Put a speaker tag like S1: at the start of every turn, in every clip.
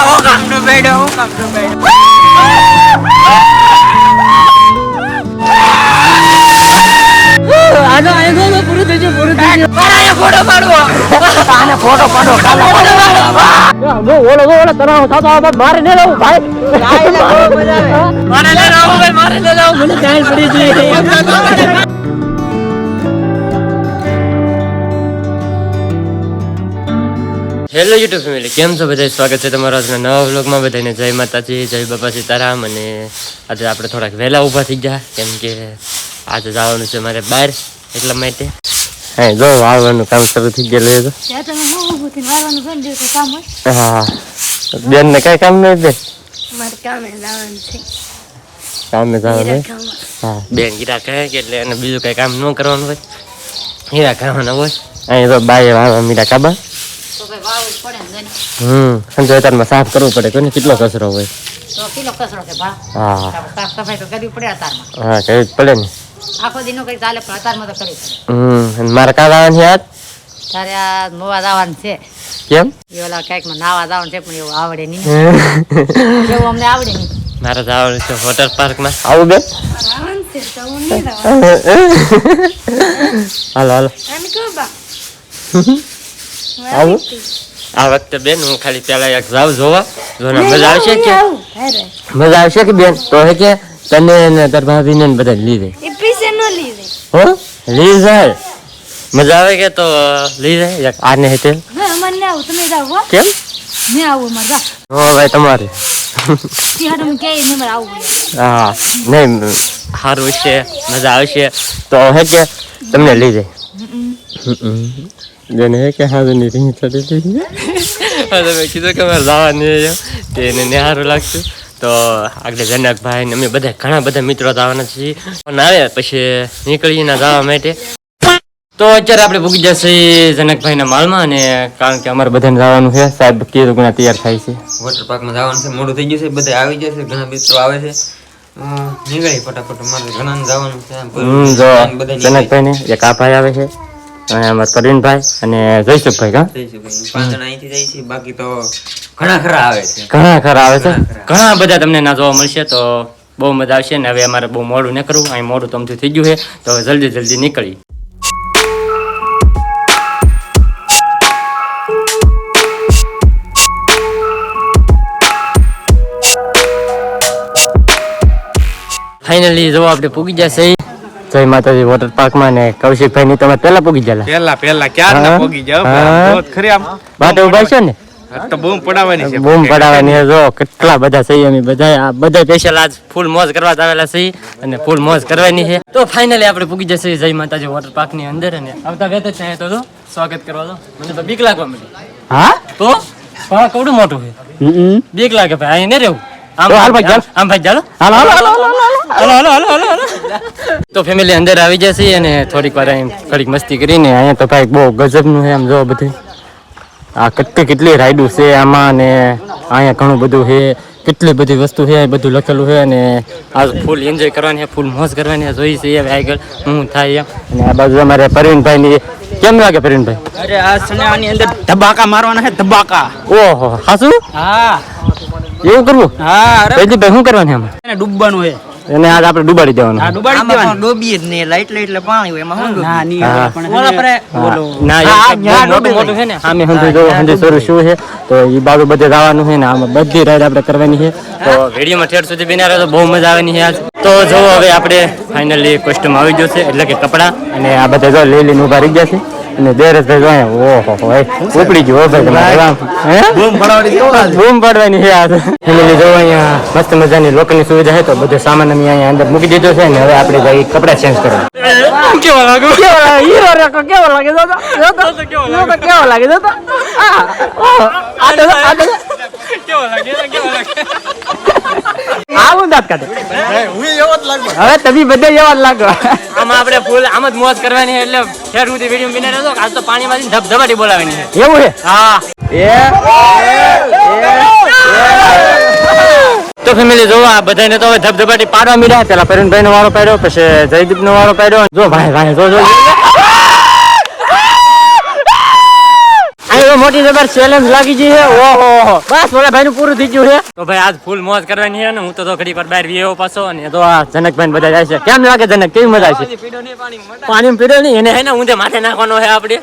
S1: હું કામનો બેડો હું કામનો બેડો
S2: આનો આનો આનો પૂરું થઈ ગયું પૂરું થઈ ગયું.
S1: મારા ફોટો પાડવો.
S2: આને ફોટો પાડો કાલે ફોટો પાડો. ઓલો ઓલો ઓલો તરાવ થતો આવે મારે ને લઉં ભાઈ.
S1: મારે ભાઈ મારે
S2: મને ચાલ પડી છે
S3: હેલો યુટ્યુબ ફેમિલી કેમ છો બધા સ્વાગત છે તમારા આજના નવા વ્લોગમાં બધાને જય માતાજી જય બાપા સીતારામ અને આજે આપણે થોડાક વહેલા ઊભા થઈ ગયા. કેમ કે આજે જવાનું છે મારે બહાર એટલા માટે. હા જો વાવવાનું કામ શરૂ થઈ ગયેલું
S4: તમે હું
S3: બેન ને કઈ કામ નહીં બેન?
S4: કામે
S3: જવાનું હા. બેન ગીરા કહે કે એટલે એને બીજું કઈ કામ ન કરવાનું હોય? હીરા ખાવાના હોય? અહીં તો બાય વાવવા મીરા કાબા
S4: તો.
S3: હમ સંજય તારમાં સાફ કરવું પડે કોને કેટલો કચરો હોય?
S4: તો કિલો કચરો છે ભા?
S3: હા.
S4: સાફ સફાઈ તો કરવી પડે અતારમાં.
S3: હા કરવી પડે ને.
S4: આખો દિનો કઈ ચાલે પણ અતારમાં તો કરવી પડે.
S3: હમ અને મારે કાં આવવાની યાદ
S4: તારે આ મોવા જવાનું છે.
S3: કેમ?
S4: એ ઓલા નાવા જવાનું છે પણ એવું આવડે નહીં. એવું અમને આવડે નહીં.
S3: મારે જવાનું છે વોટર પાર્કમાં આવું બેન?
S4: આવવાનું છે તો હું નહીં
S3: હાલો હાલો. આવું? આ વખતે બેન હું ખાલી પેલા એક જાવ જોવા. જોને મજા આવશે કે? મજા આવશે કે બેન? તો હે કે તને ને તાર ભાભીને ને બધા લીધે.
S4: એ પૈસે ન લીધે.
S3: હો? લઈ જાય મજા આવે કે તો લઈ જાય આને હેતે
S4: હા મને આવું. તમે જાવ
S3: કેમ?
S4: મેં આવું મારે
S3: હો ભાઈ તમારે.
S4: ત્યાં કે ને મારે આવું
S3: હા નહીં સારું છે મજા આવશે. તો હે કે તમને લઈ જાય હે કે હા ની રીંગ ચડી હતી હા તો મેં કીધું કે મારે જવાની છે તે એને ને લાગતું તો આગળ જનકભાઈ ને અમે બધા ઘણા બધા મિત્રો જવાના છીએ પણ આવે પછી નીકળીને જવા માટે તો અત્યારે આપણે ભૂગી જશે જનકભાઈના માલમાં અને કારણ કે અમારે બધાને જવાનું છે સાહેબ કીધું ગુણા તૈયાર થાય છે
S1: વોટર પાર્કમાં જવાનું છે મોડું થઈ ગયું છે બધા આવી જશે ઘણા મિત્રો આવે છે નીકળી ફટાફટ અમારે ઘણા જવાનું છે નીકળી
S3: જનકભાઈ ને એક આ ભાઈ આવે છે અને અમારા અને જયસુખભાઈ કા?
S1: બાકી તો ઘણા ખરા આવે છે.
S3: ઘણા ખરા આવે છે?
S1: ઘણા
S3: બધા તમને ના જોવા મળશે તો બહુ મજા આવશે ને હવે અમારે બહુ મોડું ન કરવું અહીં મોડું તમથી થઈ ગયું છે તો હવે જલ્દી જલ્દી નીકળી ફાઇનલી જો આપણે પૂગી જશે. જય માતાજી વોટર પાર્કમાં ને કૌશિકભાઈ ની તમે પેલા પોગી જલા
S5: પેલા પેલા ક્યાં ના પોગી જાવ ખરી આમ.
S3: બાટે ઊભા છો ને?
S5: તો બૂમ પડાવવાની છે.
S3: બૂમ પડાવવાની છે. જો કેટલા બધા સંયમી બધા આ બધા સ્પેશિયલ આજ ફૂલ મોજ કરવા આવેલા છે. અને ફૂલ મોજ કરવાની છે. તો ફાઇનલી આપણે પૂગી જશે જય માતાજી વોટર પાર્કની અંદર. અને આવતા વેત છે તો તો સ્વાગત કરવા દો મને તો બીક લાગવા મળી
S2: હા?
S3: તો? પાર્ક કવડું મોટું છે. બીક લાગે ભાઈ અહીં ને રહેવું.
S2: તો
S3: ફેમિલી અંદર આવી જશે અને થોડીક વાર એમ ઘડીક મસ્તી કરીને અહીંયા તો ભાઈ બહુ ગજબનું છે એમ જો બધું આ કેટલી કેટલી રાઈડું છે આમાં ને અહીંયા ઘણું બધું છે કેટલી બધી વસ્તુ છે બધું લખેલું છે અને આ ફૂલ એન્જોય કરવાની છે ફૂલ મોજ કરવાની જોઈ છે આગળ હું થાય અને આ બાજુ અમારે પરવીનભાઈ પરવીનભાઈની કેમ લાગે પરવીનભાઈ
S2: અરે આ સને અંદર ધબાકા મારવાના છે ધબાકા
S3: ઓહો હાસુ
S2: હા
S3: એવું કરવું?
S2: હા અરે.
S3: ભાઈ શું કરવાનું છે
S2: એને ડૂબવાનું હે
S3: એને આજ આપણે ડુબાડી દેવાનું.
S2: હા ડૂબાડી દેવાનું.
S1: ડૂબીએ જ નહીં લાઈટ લાઈટ એટલે પાણી હોય એમાં શું
S2: ના ની
S3: હા.
S2: પણ ઓલા પર બોલો.
S3: ના બહુ મોટું મોટું છે ને. સામે હંધું જો હંધું શરૂ શું છે? તો એ બાજુ બધે જવાનું છે ને આમાં બધી રાઈડ આપણે કરવાની છે. તો વિડીયોમાં ઠેર સુધી બિના રહે તો બહુ મજા આવવાની છે આજ. તો જો હવે આપણે ફાઇનલી કોસ્ટ્યુમ આવી ગયો છે એટલે કે કપડાં અને આ બધા જો લઈ લઈને ઊભા રહી ગયા છે અને દેરસભાઈ જો ઓહો હો ઉપડી ગયો ભાઈ બૂમ પાડવાની છે? આ ફેમિલી જો અહીંયા મસ્ત મજાની લોકની સુવિધા છે તો બધો સામાન અમે અહીંયા અંદર મૂકી દીધો છે ને હવે આપણે જઈ કપડાં ચેન્જ કરવા. કેવા લાગે?
S2: કેવો લાગે? હીરો રેખો કેવો લાગે? કેવો લાગે? દાંત કાઢે. હવે તમે બધા એવા જ લાગો.
S3: આમાં આપણે ફૂલ આમ જ મોજ કરવાની એટલે ઠેર સુધી વીડિયો બિના રહેતો આજ તો પાણીમાંથી ધબધબાટી બોલાવવાની છે
S2: એવું છે?
S3: હા. તો ફેમિલી જોવા આ બધાને તો હવે ધબધબાટી પાડવા મળ્યા પેલા પરુણભાઈ નો વારો પાડ્યો પછી જયદીપ નો વારો પાડ્યો. જો ભાઈ ભાઈ જો જો. અહીં મોટી જબર ચેલેન્જ લાગી ગઈ છે. ઓહો બસ ઓલા ભાઈ નું પૂરું થઈ ગયું છે. તો ભાઈ આજ ફૂલ મોજ કરવાની છે ને હું તો તો ઘડી પર બહાર વિયો પાછો અને તો આ જનકભાઈ બધા જાય છે. કેમ લાગે જનક? કેવી મજા છે? પાણી પીડો નહીં એને હે ને ઊંધે માથે નાખવાનો છે આપણે.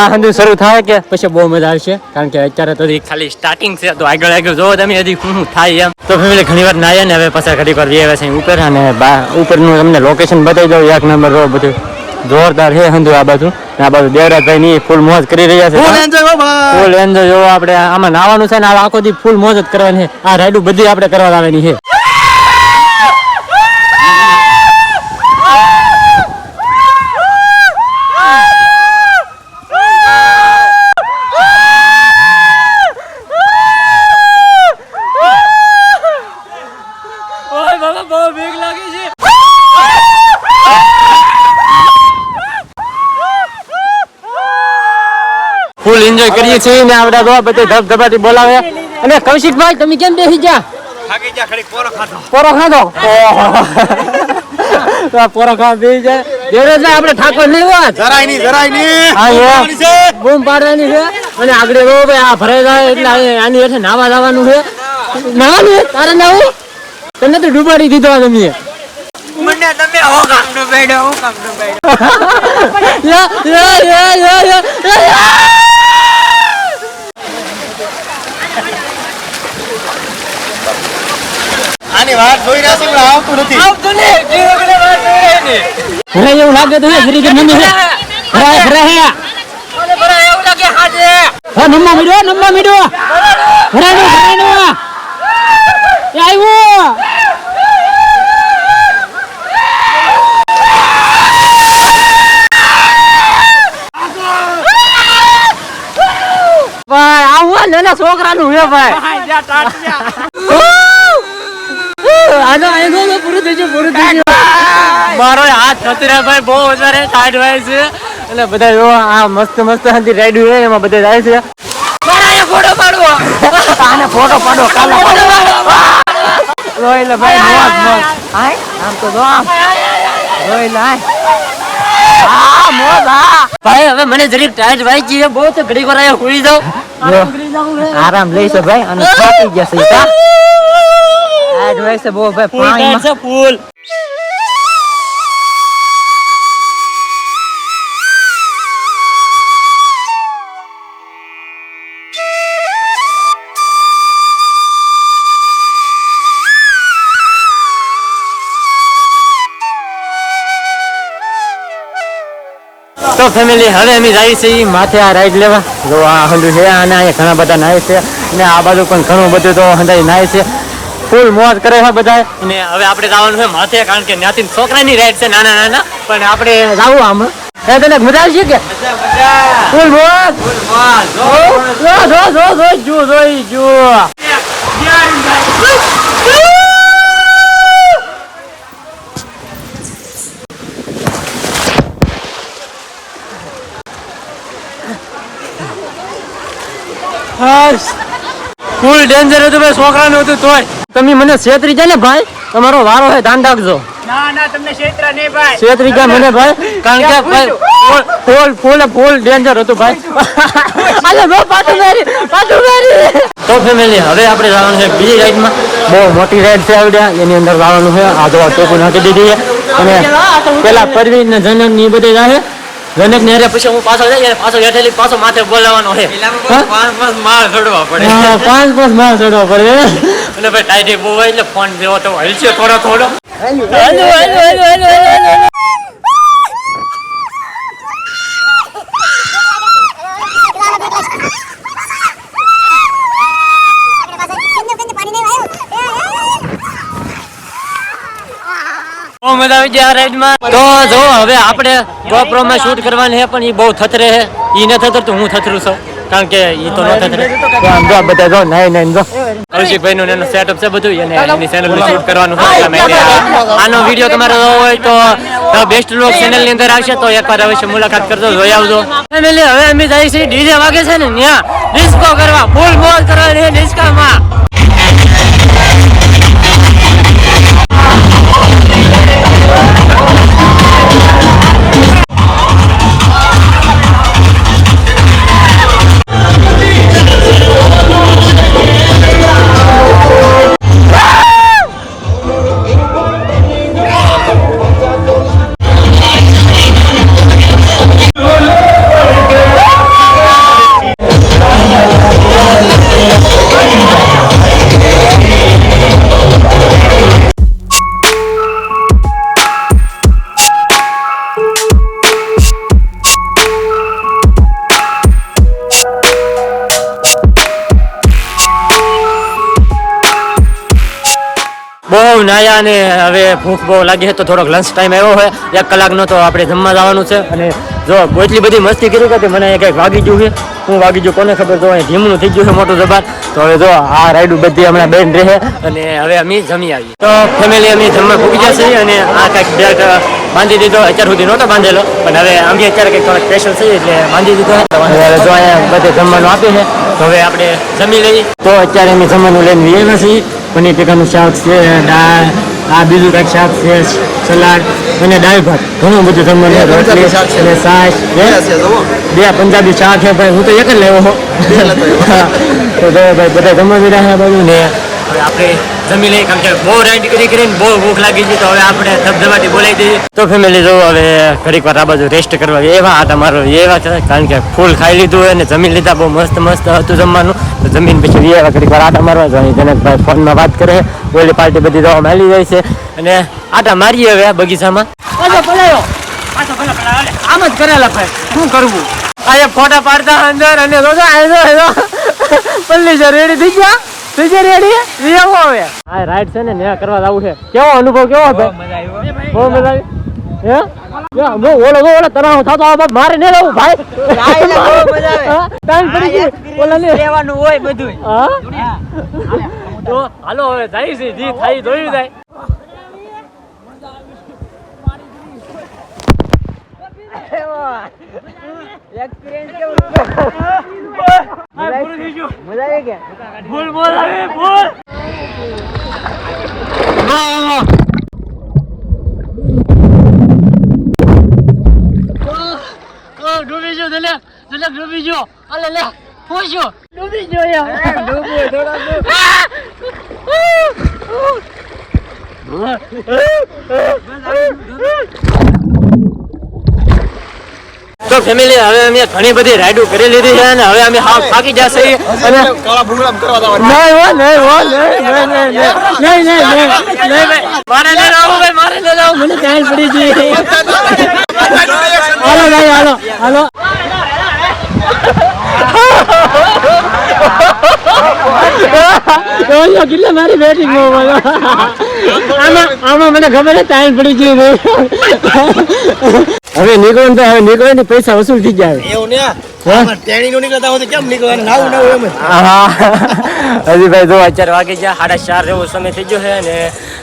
S3: આ હંધુ શરૂ થાય કે પછી બહુ મજા આવશે? કારણ કે અત્યારે તો હજી ખાલી સ્ટાર્ટિંગ છે તો આગળ આગળ જોવો તમે હજી શું થાય એમ. તો ફેમિલી ઘણી વાર નાયા ને હવે પાછા ઘડી પર વિયા છે ઉપર અને ઉપર ઉપરનું તમને લોકેશન બતાવી દઉં એક નંબર રો બધું. જોરદાર છે હંધુ આ બાજુ. આ બાજુ દેવરાજભાઈ ની ફૂલ મોજ કરી રહ્યા છે. ફૂલ એન્જોય જોવો આપણે આમાં નાવાનું છે ને આ આખો દી ફૂલ મોજ જ કરવાની છે. આ રાઈડું બધી આપણે કરવા આવેલી છે. ફૂલ એન્જોય કરીએ છીએ. ને આપણે તો બધે ધબધબાથી બોલાવે. અને કૌશિકભાઈ તમે કેમ બેસી ગયા?
S5: જા પોરો ખાધો.
S3: પોરો ખાધો? તો પોરો ખાવા બેસી જાય. દેવરાજભાઈ આપણે ઠાકોર નહીં
S5: જરાય નહીં જરાય નહીં.
S3: હા એ બૂમ પાડવાની છે. અને આગળ રો ભાઈ આ ભરાઈ જાય એટલે આની હેઠે નાવા જવાનું છે. નાવાનું? તારે નાવું? તને તો ડૂબાડી દીધો આ તમે યા, યા, યા, યા, યા, યા.
S5: આની વાત જોઈ રહ્યા છે પણ આવતું નથી.
S3: ભરાય એવું લાગે તો હે, ઓલે કે એવું લાગે ભરાય હા નમ્મા મીડો નમ્મા મીડો. ભરાય નો ભરાય નો એ આવ્યો ભાઈ આવું નાના છોકરાનું હે ભાઈ. આનો આનો તો પૂરું થઈ ગયું પૂરું થઈ ગયું મારો હાથ ભાઈ બહુ વધારે ટાઈટ હોય છે. એટલે બધા જો આ મસ્ત મસ્ત હાથી રાઈડ હોય એમાં બધા જાય છે. ફોટો પાડો આને ફોટો પાડો કાલે રોઈ લે ભાઈ મોજ મોજ. હાય આમ તો જો આમ. રોઈ લે આ મોજ આ ભાઈ હવે મને જરીક ટાઈટ વાગી છે બહુ તો ઘડી વાર આયા હુઈ જાવ આરામ લઈશે ભાઈ અને થાકી ગયા કા ટાઈટ હોય છે બહુ ભાઈ પાણીમાં છે ફૂલ. તો ફેમિલી હવે અમે જઈએ છીએ માથે આ રાઈડ લેવા. જો આ હંડુ છે અને અહીંયા ઘણા બધા નાય છે. અને આ બાજુ પણ ઘણું બધું તો હંડાઈ નાય છે. ફૂલ મોજ કરે છે બધા અને હવે આપણે જવાનું છે માથે કારણ કે છોકરા છોકરાની રાઈડ છે નાના નાના. પણ આપણે જવું આમ. એ તને મજા આવશે કે? ફૂલ મોજ. જો જો જો જો. જો જોઈ જો ફૂલ ડેન્જર હતું છોકરાનું હતું તોય. તમે મને છેતરી જાય ને ભાઈ? તમારો વારો છે ધ્યાન રાખજો.
S2: ના ના તમને ક્ષેત્ર નહીં ભાઈ.
S3: છેતરી ગયા મને ભાઈ? કારણ કે ભાઈ ફૂલ- ફૂલ ફૂલ ડેન્જર હતું ભાઈ. અલે બહુ પાછું મારી પાછું મારી તો ફેમિલી હવે આપણે જવાનું છે બીજી રાઈડમાં બહુ મોટી રાઈડ છે આવડ્યા એની અંદર જવાનું છે. આ ટોપુ નાખી દીધી અને પેલા પરવીન ને જનનની બધી જાય જનક ને પછી હું પાછો જાય પાછો હેઠેલી પાછો માથે બોલાવવાનો છે
S1: પાંચ પાંચ માળ ચડવા પડે
S3: પાંચ પાંચ માળ ચડવા પડે અને ભાઈ ટાઈટી બહુ હોય એટલે ફોન જેવો તો હલશે થોડો થોડો hello hello hello hello hello મજા આવી જાય રાઈડમાં તો જો હવે આપણે GoPro માં શૂટ કરવાની છે પણ એ બહુ થતરે છે ઈ ન થતરતું હું થતરું છું. કારણ કે ઈ તો ન થતરે. તો આમ જો બધા જો નહીં નહીં જો. કૌશિકભાઈ નું એનું સેટઅપ છે બધું અને એની ચેનલનું શૂટ કરવાનું છે. આનો વીડિયો તમારે હોય તો બેસ્ટ લોક ચેનલની અંદર આવશે. તો એકવાર અવશ્ય મુલાકાત કરજો જોઈ આવજો. ફેમિલી હવે અમે જઈએ છીએ ડીજે વાગે છે ને ત્યાં ડિસ્કો કરવા ફૂલ મોજ કરવાની છે ડિસ્કામાં નાયા અને હવે ભૂખ બહુ લાગી છે તો થોડોક લંચ ટાઈમ આવ્યો હોય, એક કલાકનો તો આપણે જમવા જવાનું છે. અને જો એટલી બધી મસ્તી કરી કે મને કંઈક વાગી ગયું છે. હું વાગી ગયું કોને ખબર, તો અહીં ધીમનું થઈ ગયું છે મોટું જબાર તો હવે જો આ રાઈડ બધી હમણાં બેન રહે. અને હવે અમે જમી આવીએ. તો ફેમિલી અમે જમવા પૂગી જશે અને આ કંઈક બેટ બાંધી દીધો. અત્યાર સુધી નહોતો બાંધેલો, પણ હવે અમે અત્યારે કંઈક થોડાક સ્પેશિયલ છે એટલે બાંધી દીધો. હવે જો અહીંયા બધે જમવાનું આપે છે. તો હવે આપણે જમી લઈએ. તો અત્યારે અમે જમવાનું લઈને આવ્યા છીએ. પનીર ટીકાનું શાક છે દાળ આ બીજું કંઈક શાક છે સલાડ અને દાળ ભાત. ઘણું બધું જમવાનું રોટલી અને સાસ બે પંજાબી શાક છે ભાઈ હું તો એક જ લેવો. તો ભાઈ બધા જમવા બેઠા છે બધું ને આપણે જમી લઈએ. કારણ કે બહુ રાઈડ કરી કરીને બહુ ભૂખ લાગી છે તો હવે આપણે ધબધબાટી બોલાવી દઈએ. તો ફેમિલી જો હવે ઘડીક વાર આ બાજુ રેસ્ટ કરવા એવા હતા મારો એવા છે કારણ કે ફૂલ ખાઈ લીધું હોય અને જમી લીધા બહુ મસ્ત મસ્ત હતું જમવાનું. તો જમીન પછી એવા ઘડીક વાર આટા મારવા જાય. જનકભાઈ ફોનમાં વાત કરે. ઓલી પાર્ટી બધી દવા માલી જાય છે. અને આટા મારીએ હવે આ બગીચામાં.
S2: પાછો પલાયો. પાછો પેલા પેલા આમ જ કરેલા ભાઈ. શું કરવું?
S3: અહીંયા ફોટા પાડતા અંદર અને રોજા પલ્લી છે રેડી થઈ ગયા? થઈ ગયા રેડી આવો હવે. આ રાઈડ છે ને ન્યા કરવા જવું છે. કેવો અનુભવ કેવો ભાઈ? બહુ મજા આવી. હે? યા, બહુ ઓલો બહુ ઓલો તરાવ થતો મારે ને રહેવું ભાઈ. પડી ગઈ ઓલા ને
S2: લેવાનું હોય બધું
S3: હા? તો હાલો હવે જાય છે. જી થાય જોયું જાય. બોલ હવે ભૂલ. ડૂબી ગયો દલે દલે ડૂબી ગયો. અલે લે પૂછ્યો. ડૂબી ગયો યાર. ડૂબો થોડા તો ફેમિલી હવે અમે ઘણી બધી રાઈડો કરી લીધી છે અને હવે અમે હાફ થાકી જશે અને
S5: કાળા ભૂંગળા કરવા દવા
S3: નહીં હો નહીં હો નહીં નહીં નહીં નહીં નહીં નહીં મારે નહીં આવું ભાઈ મારે નહીં આવું મને ટાઈમ પડી ગઈ હાલો ભાઈ હાલો હાલો જોયો કેટલા મારી બેટિંગ આમાં આમાં મને ખબર છે ટાઈમ પડી ગઈ હવે નીકળો તો હવે નીકળે ને પૈસા વસૂલ થઈ જાય
S5: એવું ને? જ.
S3: અત્યારે વાગી ગયા સાડા ચાર જેવો સમય થઈ ગયો છે ને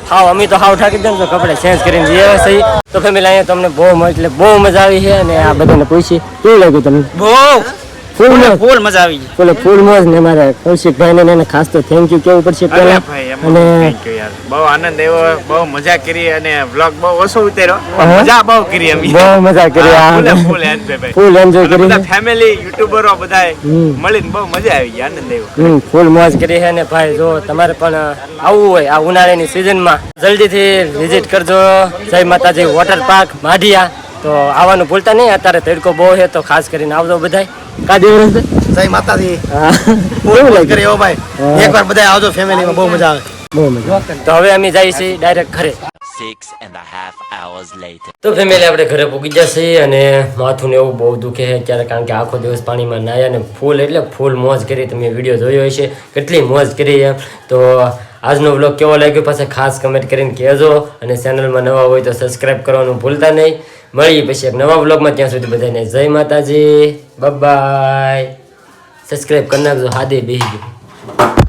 S3: હાવ અમે તો હાવ ઠાકી દે તો કપડે ચેન્જ કરીને જઈએ સહી તો ફેમિલી અહીંયા તમને બહુ એટલે બહુ મજા આવી છે અને આ બધાને પૂછી કેવું લાગ્યું તમને?
S2: બહુ.
S3: ફૂલ
S2: ફૂલ મજા આવી ગઈ.
S3: ફૂલ ફૂલ મોજ ને મારે કૌશિકભાઈ ને એને ખાસ તો થેન્ક યુ કેવું પડશે પહેલા. અને
S6: thank you યાર. બહુ આનંદ આવ્યો બહુ મજા કરી અને વ્લોગ બહુ ઓછો ઉતાર્યો. મજા બહુ કરી અમે.
S3: બહુ મજા કરી
S6: ફૂલ enjoy ભાઈ.
S3: ફૂલ એન્જોય કરી
S6: બધા ફેમિલી યુટ્યુબરો બધાય મળીને બહુ મજા આવી ગઈ આનંદ આવ્યો.
S3: ફૂલ મોજ કરી છે ને ભાઈ જો તમારે પણ આવવું હોય આ ઉનાળાની સિઝનમાં જલ્દીથી વિઝિટ કરજો. જય માતાજી વોટર પાર્ક માઢિયા. તો આવવાનું ભૂલતા નહીં અત્યારે તડકો બહુ છે તો ખાસ કરીને આવજો બધાય. કા દિવસ
S5: જય માતાજી. કેવું
S3: લાગ્યું?
S5: એવો ભાઈ. એકવાર બધા આવજો ફેમિલીમાં બહુ મજા આવે.
S3: બહુ મજા તો હવે અમે જઈએ છીએ ડાયરેક્ટ ઘરે.
S7: Six and a half hours later.
S3: તો ફેમિલી આપણે ઘરે પૂગી જશે અને માથું ને એવું બહુ દુખે છે ત્યારે કારણ કે આખો દિવસ પાણીમાં નાયા ને ફૂલ એટલે ફૂલ મોજ કરી. તમે વીડિયો જોયો હશે. કેટલી મોજ કરી એમ તો આજનો બ્લોગ કેવો લાગ્યો પાછા ખાસ કમેન્ટ કરીને કહેજો. અને ચેનલમાં નવા હોય તો સબસ્ક્રાઈબ કરવાનું ભૂલતા નહીં. મળીએ પછી એક નવા વ્લોગમાં ત્યાં સુધી બધાને જય માતાજી. બાય સબસ્ક્રાઈબ કરી નાખજો. હાદે ગયું.